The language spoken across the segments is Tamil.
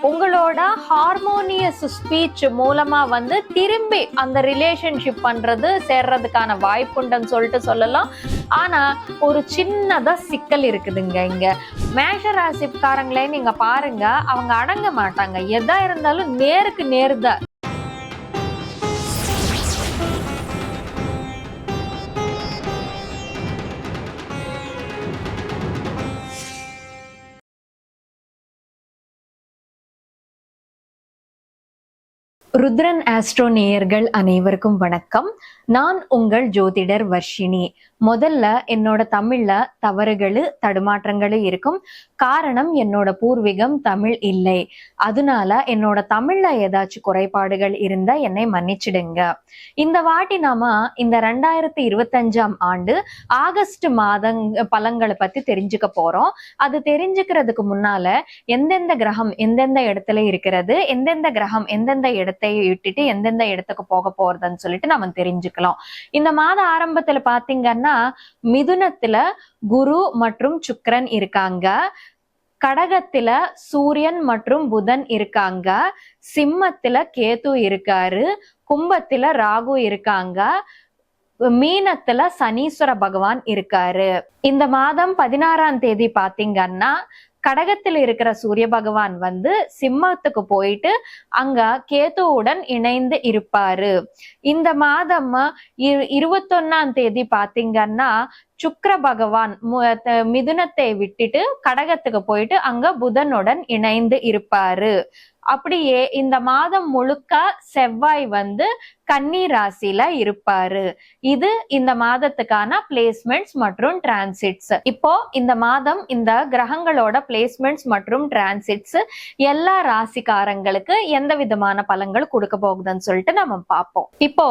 உங்களோட ஹார்மோனியஸ் ஸ்பீச் மூலமா வந்து திரும்பி அந்த ரிலேஷன்ஷிப் பண்றது சேர்றதுக்கான வாய்ப்புண்டுன்னு சொல்லிட்டு சொல்லலாம். ஆனா ஒரு சின்னதா சிக்கல் இருக்குதுங்க இங்க. மேஷ ராசிக்காரங்களே நீங்க பாருங்க அவங்க அடங்க மாட்டாங்க. எதா இருந்தாலும் நேருக்கு நேர்தான் ருத்ரன் ஆஸ்ட்ரோ நேயர்கள் அனைவருக்கும் வணக்கம். நான் உங்கள் ஜோதிடர் வர்ஷினி. முதல்ல என்னோட தமிழ்ல தவறுகள் தடுமாற்றங்கள் இருக்கும். காரணம் என்னோட பூர்வீகம் தமிழ் இல்லை. அதனால என்னோட தமிழ்ல ஏதாச்சும் குறைபாடுகள் இருந்தா என்னை மன்னிச்சிடுங்க. இந்த வாட்டி நாம இந்த ரெண்டாயிரத்தி இருபத்தஞ்சாம் ஆண்டு ஆகஸ்ட் மாதங் பழங்களை பத்தி தெரிஞ்சுக்க போறோம். அது தெரிஞ்சுக்கிறதுக்கு முன்னால எந்தெந்த கிரகம் எந்தெந்த இடத்துல இருக்கிறது எந்தெந்த கிரகம் எந்தெந்த இடத்தை விட்டுட்டு எந்தெந்த இடத்துக்கு போக போறதுன்னு சொல்லிட்டு நம்ம தெரிஞ்சுக்கலாம். இந்த மாத ஆரம்பத்துல பாத்தீங்கன்னா மிதுனத்துல குரு மற்றும் சுக்கரன் இருக்காங்க. கடகத்துல சூரியன் மற்றும் புதன் இருக்காங்க. சிம்மத்துல கேது இருக்காரு. கும்பத்துல ராகு இருக்காங்க. மீனத்துல சனீஸ்வர பகவான் இருக்காரு. இந்த மாதம் பதினாறாம் தேதி பாத்தீங்கன்னா கடகத்தில் இருக்கிற சூரிய பகவான் வந்து சிம்மத்துக்கு போயிட்டு அங்க கேதுவுடன் இணைந்து இருப்பாரு. இந்த மாதம் இரு- இருபத்தொன்னாம் தேதி பாத்தீங்கன்னா சுக்கர பகவான் மிதுனத்தை விட்டுட்டு கடகத்துக்கு போயிட்டு அங்க புதனுடன் இணைந்து இருப்பாரு. அப்படியே இந்த மாதம் முழுக்க செவ்வாய் வந்து கன்னி ராசியில இருப்பாரு. இது இந்த மாதத்துக்கான பிளேஸ்மெண்ட்ஸ் மற்றும் டிரான்சிட்ஸ் இப்போ இந்த மாதம் இந்த கிரகங்களோட பிளேஸ்மெண்ட்ஸ் மற்றும் டிரான்சிட்ஸ் எல்லா ராசிக்காரங்களுக்கு எந்த விதமான பலன்கள் கொடுக்க போகுதுன்னு சொல்லிட்டு நம்ம பார்ப்போம். இப்போ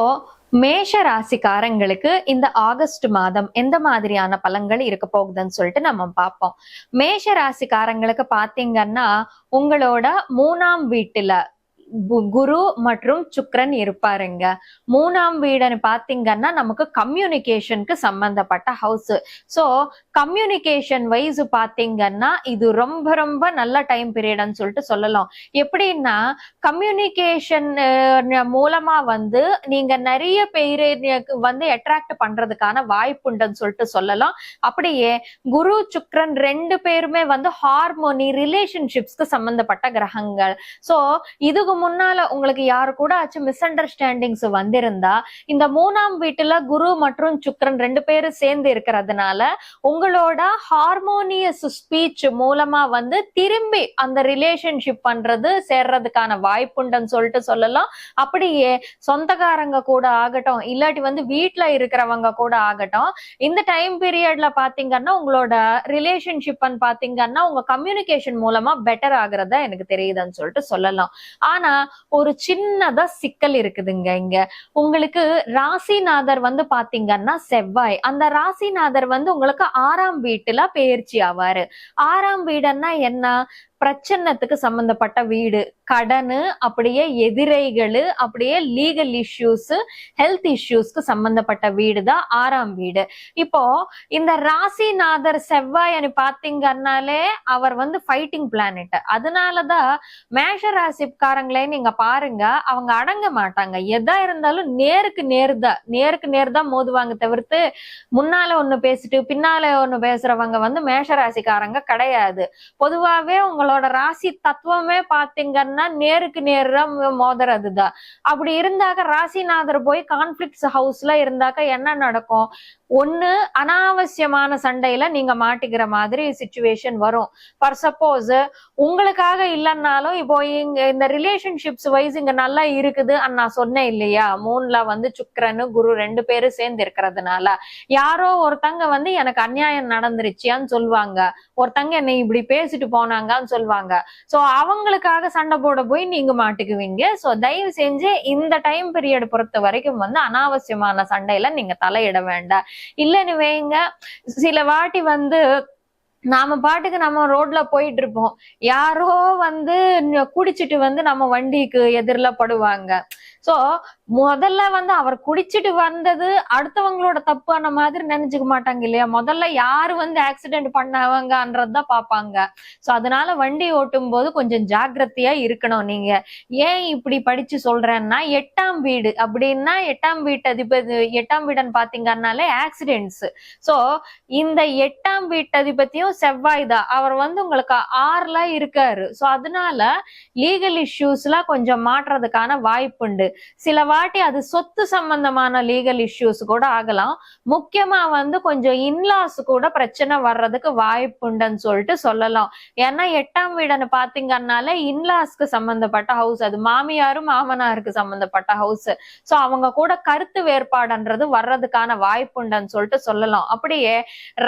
மேஷ ராசிக்காரங்களுக்கு இந்த ஆகஸ்ட் மாதம் எந்த மாதிரியான பலன்கள் இருக்க போகுதுன்னு சொல்லிட்டு நம்ம பார்ப்போம். மேஷ ராசிக்காரங்களுக்கு பாத்தீங்கன்னா உங்களோட மூணாம் வீட்டுல குரு மற்றும் சுக்ரன் இருப்பாருங்க. மூணாம் வீடுன்னு பாத்தீங்கன்னா நமக்கு கம்யூனிகேஷனுக்கு சம்பந்தப்பட்ட ஹவுஸ் சோ கம்யூனிகேஷன் வைஸ் பாத்தீங்கன்னா இது ரொம்ப ரொம்ப நல்ல டைம் பீரியட்னு சொல்லிட்டு சொல்லலாம். எப்படின்னா கம்யூனிகேஷன் மூலமா வந்து நீங்க நிறைய பேரு வந்து அட்ராக்ட் பண்றதுக்கான வாய்ப்புண்டுன்னு சொல்லிட்டு சொல்லலாம். அப்படியே குரு சுக்ரன் ரெண்டு பேருமே வந்து ஹார்மோனி ரிலேஷன்ஷிப்ஸ்க்கு சம்பந்தப்பட்ட கிரகங்கள். சோ இதுக்கு முன்னால உங்களுக்கு யாரு கூட ஆச்சு மிஸ் அண்டர்ஸ்டாண்டிங்ஸ் வந்திருந்தா இந்த மூணாம் வீட்டுல குரு மற்றும் சுக்ரன் ரெண்டு பேரும் சேர்ந்து இருக்கிறதுனால உங்களோட ஹார்மோனியஸ் ஸ்பீச் மூலமா வந்து திரும்பி அந்த ரிலேஷன்ஷிப் பண்றது சேர்றதுக்கான வாய்ப்புண்டுன்னு சொல்லிட்டு சொல்லலாம். அப்படியே சொந்தக்காரங்க கூட ஆகட்டும் இல்லாட்டி வந்து வீட்ல இருக்கிறவங்க கூட ஆகட்டும் இந்த டைம் பீரியட்ல பாத்தீங்கன்னா உங்களோட ரிலேஷன்ஷிப் பாத்தீங்கன்னா உங்க கம்யூனிகேஷன் மூலமா பெட்டர் ஆகுறதா எனக்கு தெரியுதுன்னு சொல்லிட்டு சொல்லலாம். ஆனா ஒரு சின்னதா சிக்கல் இருக்குதுங்க இங்க. உங்களுக்கு ராசிநாதர் வந்து பாத்தீங்கன்னா செவ்வாய். அந்த ராசிநாதர் வந்து உங்களுக்கு ஆறாம் வீட்டுல பெயர்ச்சி ஆவாரு. ஆறாம் வீடுன்னா என்ன? பிரச்சனத்துக்கு சம்பந்தப்பட்ட வீடு கடனு அப்படியே எதிரைகள் அப்படியே லீகல் இஷ்யூஸ் ஹெல்த் இஷ்யூஸ்க்கு சம்பந்தப்பட்ட வீடு தான் ஆறாம் வீடு. இப்போ இந்த ராசிநாதர் செவ்வாய் பாத்தீங்கன்னாலே அவர் வந்து ஃபைட்டிங் பிளானட் அதனாலதான் மேஷ ராசிக்காரங்களே நீங்க பாருங்க அவங்க அடங்க மாட்டாங்க. எதா இருந்தாலும் நேருக்கு நேர் தான் நேருக்கு நேர் தான் மோதுவாங்க தவிர்த்து முன்னால ஒண்ணு பேசிட்டு பின்னால ஒண்ணு பேசுறவங்க வந்து மேஷ ராசிக்காரங்க கிடையாது. பொதுவாவே உங்களோட ராசி தத்துவமே பாத்தீங்கன்னா நேருக்கு நேரம் மோதுறதுதான். அப்படி இருந்தாக்க ராசிநாதர் போய் கான்ஃபிளிக்ஸ் ஹவுஸ்ல இருந்தாக்க என்ன நடக்கும்? ஒன்று அனாவசியமான சண்டையில நீங்க மாட்டிக்கிற மாதிரி சுச்சுவேஷன் வரும். ஃபார் சப்போஸ் உங்களுக்காக இல்லைன்னாலும் இப்போ இங்க இந்த ரிலேஷன்ஷிப்ஸ் வைஸ் இங்க நல்லா இருக்குது நான் சொன்னேன் இல்லையா? மூணுல வந்து சுக்கரனு குரு ரெண்டு பேரும் சேர்ந்து இருக்கிறதுனால. யாரோ ஒருத்தங்க வந்து எனக்கு அநியாயம் நடந்துருச்சியான்னு சொல்லுவாங்க. ஒருத்தங்க என்னை இப்படி பேசிட்டு போனாங்கன்னு சொல்லுவாங்க. சோ அவங்களுக்காக சண்டை போட போய் நீங்க மாட்டிக்குவீங்க. சோ தயவு செஞ்சு இந்த டைம் பீரியட் பொறுத்த வரைக்கும் வந்து அனாவசியமான சண்டையில நீங்க தலையிட வேண்டாம். இல்லைன்னு வைங்க. சில வாட்டி வந்து நாம பாட்டுக்கு நம்ம ரோட்ல போயிட்டு இருப்போம் யாரோ வந்து குடிச்சிட்டு வந்து நம்ம வண்டிக்கு எதிரில படுவாங்க. சோ முதல்ல வந்து அவர் குடிச்சிட்டு வந்தது அடுத்தவங்களோட தப்பான மாதிரி நினைச்சுக்க மாட்டாங்க இல்லையா? முதல்ல யாரு வந்து ஆக்சிடென்ட் பண்ணவங்கன்றதுதான் பாப்பாங்க சோ அதனால வண்டி ஓட்டும் போது கொஞ்சம் ஜாக்கிரதையா இருக்கணும் நீங்க. ஏன் இப்படி படிச்சு சொல்றேன்னா எட்டாம் வீடு அப்படின்னா எட்டாம் வீட்டு அதிபதி எட்டாம் வீடுன்னு பாத்தீங்கன்னாலே ஆக்சிடென்ட்ஸ் சோ இந்த எட்டாம் வீட்டு அதிபதியும் செவ்வாய் தான். அவர் வந்து உங்களுக்கு ஆறுல இருக்காரு. சோ அதனால லீகல் இஷ்யூஸ்லாம் கொஞ்சம் மாற்றுறதுக்கான வாய்ப்புண்டு. சில இல்லாட்டி அது சொத்து சம்பந்தமான லீகல் இஷ்யூஸ் கூட ஆகலாம். முக்கியமா வந்து கொஞ்சம் இன்லாஸ் கூட பிரச்சனை வர்றதுக்கு வாய்ப்புண்டுன்னு சொல்லிட்டு சொல்லலாம். ஏன்னா எட்டாம் வீடுன்னு பாத்தீங்கன்னால இன்லாஸ்க்கு சம்பந்தப்பட்ட ஹவுஸ் அது மாமியாரும் மாமனாருக்கு சம்பந்தப்பட்ட ஹவுஸ் சோ அவங்க கூட கருத்து வேறுபாடுன்றது வர்றதுக்கான வாய்ப்புண்டுன்னு சொல்லிட்டு சொல்லலாம். அப்படியே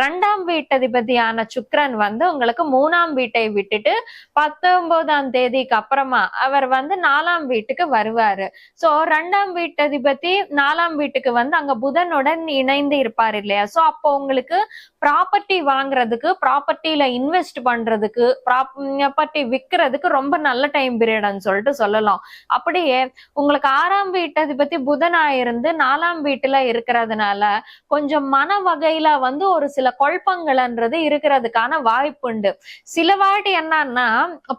ரெண்டாம் வீட்டதிபதியான சுக்ரன் வந்து உங்களுக்கு மூணாம் வீட்டை விட்டுட்டு பத்தொன்பதாம் தேதிக்கு அப்புறமா அவர் வந்து நாலாம் வீட்டுக்கு வருவாரு. சோ ரெண்டாம் வீட்டதிபதி நாலாம் வீட்டுக்கு வந்து அங்க புதனுடன் இணைந்து இருப்பார் இல்லையா? சோ அப்போ உங்களுக்கு ப்ராப்பர்ட்டி வாங்குறதுக்கு ப்ராப்பர்ட்டியில இன்வெஸ்ட் பண்றதுக்கு ப்ராப்பர்ட்டி விற்கிறதுக்கு ரொம்ப நல்ல டைம் பீரியட்னு சொல்லிட்டு சொல்லலாம். அப்படியே உங்களுக்கு ஆறாம் வீட்டதிபதி புதனா இருந்து நாலாம் வீட்டுல இருக்கிறதுனால கொஞ்சம் மன வகையில வந்து ஒரு சில குழப்பங்கள்ன்றது இருக்கிறதுக்கான வாய்ப்பு உண்டு. சில வாட்டி என்னன்னா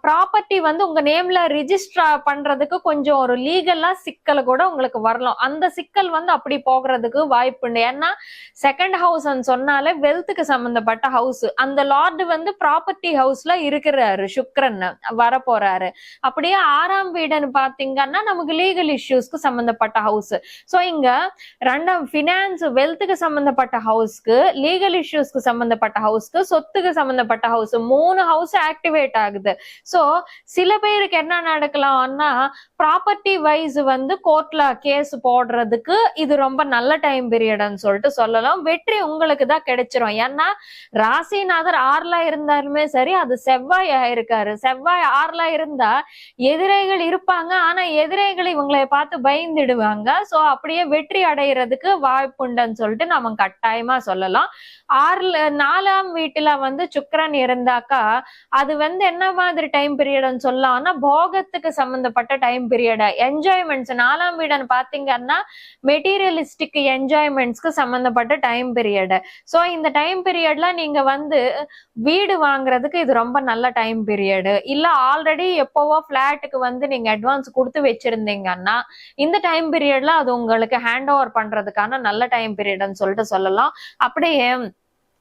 ப்ராப்பர்ட்டி வந்து உங்க நேம்ல ரிஜிஸ்டர் பண்றதுக்கு கொஞ்சம் ஒரு லீகலா சிக்கல் கூட உங்களுக்கு வரலாம். அந்த சிக்கல் வந்து அப்படி போகிறதுக்கு வாய்ப்புண்டு ஏன்னா செகண்ட் ஹவுஸ் சொன்னாலே வெல்த்துக்கு சம்பந்தப்பட்ட ஹவுஸ் அந்த லார்டு வந்து ப்ராப்பர்ட்டி ஹவுஸ்ல இருக்கிறாரு சுக்ரன் வர போறாரு அப்படியே ஆறாம் வீடுன்னு பாத்தீங்கன்னா நமக்கு லீகல் இஷ்யூஸ்க்கு சம்பந்தப்பட்ட ஹவுஸ் சோ இங்க ரெண்டாம் பினான்ஸ் வெல்த்துக்கு சம்பந்தப்பட்ட ஹவுஸ்க்கு லீகல் இஷ்யூஸ்க்கு சம்பந்தப்பட்ட ஹவுஸ்க்கு சொத்துக்கு சம்பந்தப்பட்ட ஹவுஸ் மூணு ஹவுஸ் ஆக்டிவேட் ஆகுது. சோ சில பேருக்கு என்ன நடக்கலாம்னா ப்ராப்பர்ட்டி வைஸ் வந்து கோர்ட்ல கேஸ் போடுறதுக்கு இது ரொம்ப நல்ல டைம் பீரியட்னு சொல்லிட்டு சொல்லலாம். வெற்றி உங்களுக்கு தான் கிடைச்சிரும். ஏன்னா ராசிநாதர் ஆறுல இருந்தாலுமே சரி அது செவ்வாய் ஆயிருக்காரு. செவ்வாய் ஆறுல இருந்தா எதிரிகள் இருப்பாங்க. ஆனா எதிரிகள் இவங்களை பார்த்து பயந்துடுவாங்க. சோ அப்படியே வெற்றி அடைகிறதுக்கு வாய்ப்புண்டுன்னு சொல்லிட்டு நம்ம கட்டாயமா சொல்லலாம். ஆறுல நாலாம் வீட்டுல வந்து சுக்கரன் இருந்தாக்கா அது வந்து என்ன மாதிரி டைம் பீரியட்னு சொல்லலாம்னா போகத்துக்கு சம்பந்தப்பட்ட டைம் பீரியட் என்ஜாய்மெண்ட்ஸ் நாலாம் வீடுன்னு பாத்தீங்கன்னா மெட்டீரியலிஸ்டிக் என்ஜாய்மெண்ட்ஸ்க்கு சம்பந்தப்பட்ட டைம் பீரியட் ஸோ இந்த டைம் பீரியட்ல நீங்க வந்து வீடு வாங்குறதுக்கு இது ரொம்ப நல்ல டைம் பீரியடு இல்ல ஆல்ரெடி எப்போவோ பிளாட்டுக்கு வந்து நீங்க அட்வான்ஸ் கொடுத்து வச்சிருந்தீங்கன்னா இந்த டைம் பீரியட்ல அது உங்களுக்கு ஹேண்ட் ஓவர் பண்றதுக்கான நல்ல டைம் பீரியட்னு சொல்லிட்டு சொல்லலாம். அப்படியே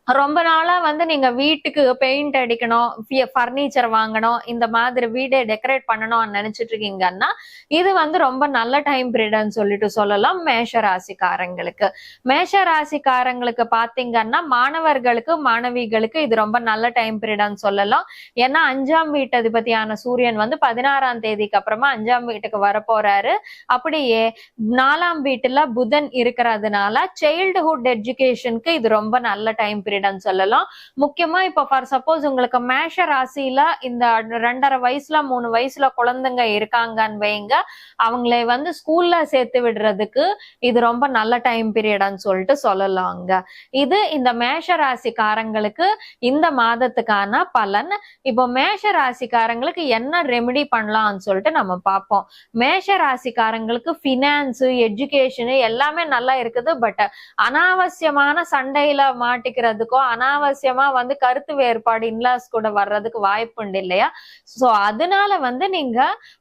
ரொம்ப நாளா வந்து நீங்க வீட்டுக்கு பெயிண்ட் அடிக்கணும் ஃபர்னிச்சர் வாங்கணும் இந்த மாதிரி வீடை டெக்கரேட் பண்ணணும்னு நினைச்சிட்டு இருக்கீங்கன்னா இது வந்து ரொம்ப நல்ல டைம் பீரியட்னு சொல்லிட்டு சொல்லலாம் மேஷ ராசிக்காரங்களுக்கு. மேஷ ராசிக்காரங்களுக்கு பாத்தீங்கன்னா மாணவர்களுக்கு மாணவிகளுக்கு இது ரொம்ப நல்ல டைம் பீரியட்னு சொல்லலாம். ஏன்னா அஞ்சாம் வீட்டு அதிபதியான சூரியன் வந்து பதினாறாம் தேதிக்கு அப்புறமா அஞ்சாம் வீட்டுக்கு வர போறாரு அப்படியே நாலாம் வீட்டுல புதன் இருக்கிறதுனால சைல்டுஹுட் எஜுகேஷனுக்கு இது ரொம்ப நல்ல டைம் பீரியட்னு சொல்லலாம். முக்கியமா இப்ப ஃபார் சப்போஸ் உங்களுக்கு மேஷ ராசியில இந்த ரெண்டரை வயசுல மூணு வயசுல குழந்தைங்க இருக்காங்கன்னு வைங்க. அவங்களை வந்து ஸ்கூல்ல சேர்த்து விடுறதுக்கு இது ரொம்ப நல்ல டைம் பீரியட்னு சொல்லிட்டு சொல்லலாங்க. இது இந்த மேஷ ராசிக்காரங்களுக்கு இந்த மாதத்துக்கான பலன். இப்போ மேஷ ராசிக்காரங்களுக்கு என்ன ரெமெடி பண்ணலாம்னு சொல்லிட்டு நம்ம பார்ப்போம். மேஷ ராசிக்காரங்களுக்கு பினான்ஸ் எஜுகேஷன் எல்லாமே நல்லா இருக்குது. பட் அனாவசியமான சண்டையில மாட்டிக்கிறது வர்றதுக்கோ அனாவசியமா வந்து கருத்து வேறுபாடு இன்லாஸ் கூட வர்றதுக்கு வாய்ப்பு உண்டு இல்லையா? சோ அதனால வந்து நீங்க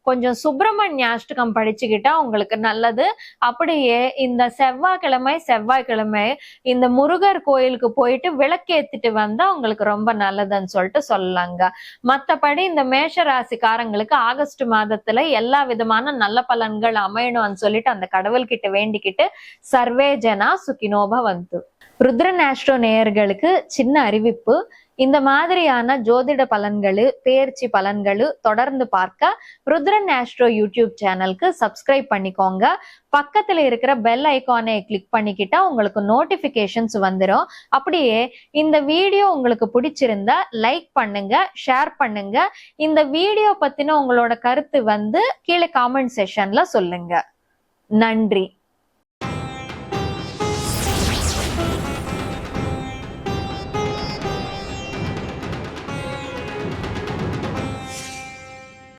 கொஞ்சம் சுப்பிரமணிய அஷ்டகம் படிச்சுக்கிட்டா உங்களுக்கு நல்லது. அப்படியே இந்த செவ்வாய்க்கிழமை செவ்வாய்க்கிழமை இந்த முருகர் கோயிலுக்கு போயிட்டு விளக்கேத்திட்டு வந்தா உங்களுக்கு ரொம்ப நல்லதுன்னு சொல்லிட்டு சொல்லலாங்க. மத்தபடி இந்த மேஷ ராசிக்காரங்களுக்கு ஆகஸ்ட் மாதத்துல எல்லா விதமான நல்ல பலன்கள் அமையணும்னு சொல்லிட்டு அந்த கடவுள்கிட்ட வேண்டிக்கிட்டு சர்வே ஜனா சுகினோப வந்து ருத்ரன் ஆஸ்ட்ரோ நேயர்களுக்கு சின்ன அறிவிப்பு. இந்த மாதிரியான ஜோதிட பலன்களு பேர்ச்சி பலன்களு தொடர்ந்து பார்க்க ருத்ரன் ஆஸ்ட்ரோ யூடியூப் சேனலுக்கு சப்ஸ்கிரைப் பண்ணிக்கோங்க. பக்கத்துல இருக்கிற பெல் ஐகானை கிளிக் பண்ணிக்கிட்டா உங்களுக்கு நோட்டிபிகேஷன்ஸ் வந்துடும் அப்படியே இந்த வீடியோ உங்களுக்கு பிடிச்சிருந்தா லைக் பண்ணுங்க ஷேர் பண்ணுங்க. இந்த வீடியோ பத்தின உங்களோட கருத்து வந்து கீழே காமெண்ட் செஷன்ல சொல்லுங்க. நன்றி.